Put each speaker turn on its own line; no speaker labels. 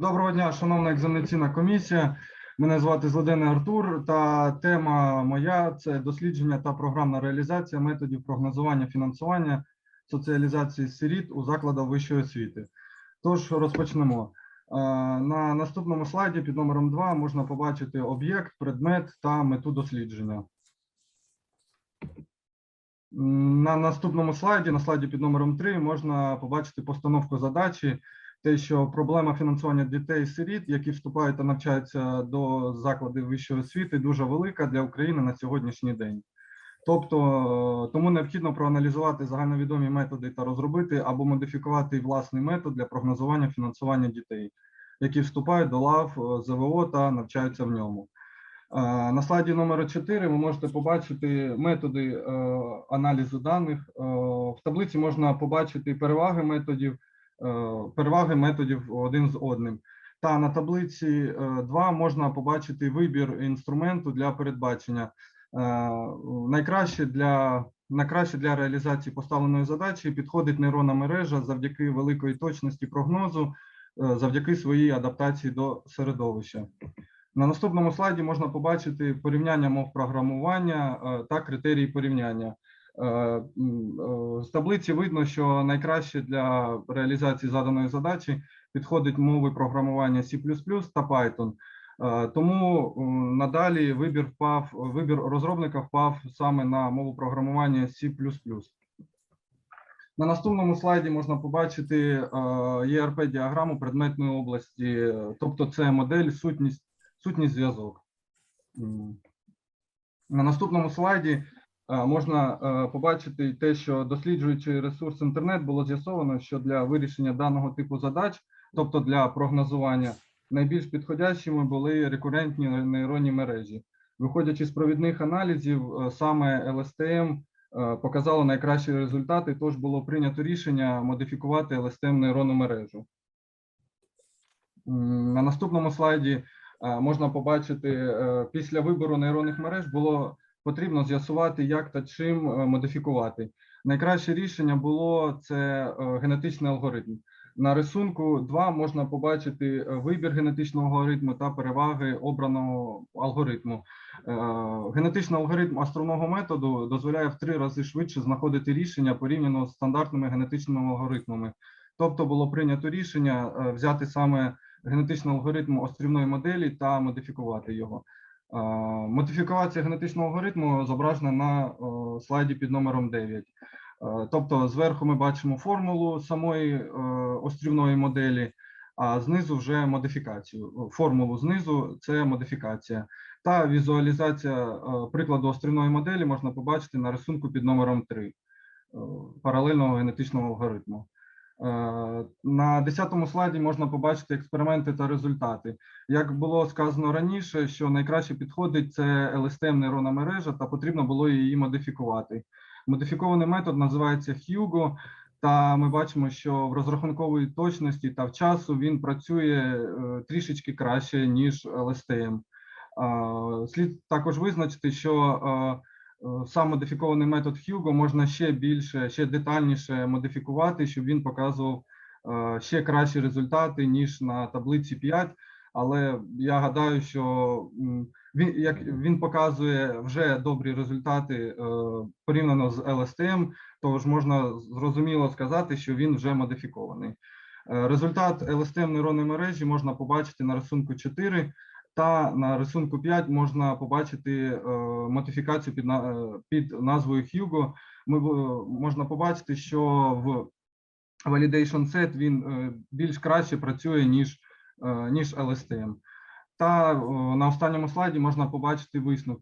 Доброго дня, шановна екзаменаційна комісія. Мене звати Злодений Артур. Та тема моя це дослідження та програмна реалізація методів прогнозування фінансування соціалізації сиріт у закладах вищої освіти. Тож розпочнемо. Е, На наступному слайді під номером 2 можна побачити об'єкт, предмет та мету дослідження. На наступному слайді, на слайді під номером 3, можна побачити постановку задачі те, що проблема фінансування дітей-сиріт, які вступають та навчаються до закладів вищої освіти, дуже велика для України на сьогоднішній день. Тобто, тому необхідно проаналізувати загальновідомі методи та розробити або модифікувати власний метод для прогнозування фінансування дітей, які вступають до лав е, ЗВО та навчаються в ньому. Е, На слайді номер 4 ви можете побачити методи е, аналізу даних. В таблиці можна побачити переваги методів, переваги методів один з одним. Та на таблиці 2 можна побачити вибір інструменту для передбачення. Е, Найкраще для найкраще для реалізації поставленої задачі підходить нейронна мережа завдяки великої точності прогнозу, е, завдяки своїй адаптації до середовища. На наступному слайді можна побачити порівняння мов програмування е, та критерії порівняння. Е, е, З таблиці видно, що найкраще для реалізації заданої задачі підходить мови програмування C++ та Python. Е, Тому надалі вибір впав, вибір розробника впав саме на мову програмування C++. На наступному слайді можна побачити ЄРП-діаграму предметної області, тобто це модель, сутність, сутність зв'язок. На наступному слайді можна е, побачити те, що досліджуючи ресурс інтернет, було з'ясовано, що для вирішення даного типу задач, тобто для прогнозування, найбільш підходящими були рекурентні нейронні мережі. Виходячи з провідних аналізів, е, саме LSTM е, показало найкращі результати, тож було прийнято рішення модифікувати LSTM нейронну мережу. На наступному слайді е, можна побачити, е, після вибору нейронних мереж було потрібно з'ясувати, як та чим е, модифікувати. Найкраще рішення було це е, генетичний алгоритм. На рисунку 2 можна побачити е, вибір генетичного алгоритму та переваги обраного алгоритму. Генетичний алгоритм островного методу дозволяє в три рази швидше знаходити рішення порівняно з стандартними генетичними алгоритмами. Тобто було прийнято рішення взяти саме генетичний алгоритм острівної моделі та модифікувати його. Е, Модифікація генетичного алгоритму зображена на е, слайді під номером 9. Е, Тобто зверху ми бачимо формулу самої острівної моделі, а знизу вже модифікацію. Формулу знизу це модифікація. Та візуалізація прикладу острівної моделі можна побачити на рисунку під номером 3 е, паралельного генетичного алгоритму. Е, На 10 слайді можна побачити експерименти та результати. Як було сказано раніше, що найкраще підходить це LSTM нейронна мережа, та потрібно було її модифікувати. Модифікований метод називається Hugo, та ми бачимо, що в розрахунковій точності та в часу він працює е, трішечки краще, ніж LSTM. Е, Слід також визначити, що сам модифікований метод Hugo можна ще більше, ще детальніше модифікувати, щоб він показував е, ще кращі результати, ніж на таблиці 5. Але я гадаю, що він як він показує вже добрі результати е, порівняно з LSTM, тож можна зрозуміло сказати, що він вже модифікований. Е, Результат LSTM нейронної мережі можна побачити на рисунку 4, та на рисунку 5 можна побачити е, модифікацію під, е, під назвою Hugo. Ми можна побачити, що в validation set він е, більш краще працює, ніж, ніж LSTM. Та на останньому слайді можна побачити висновки.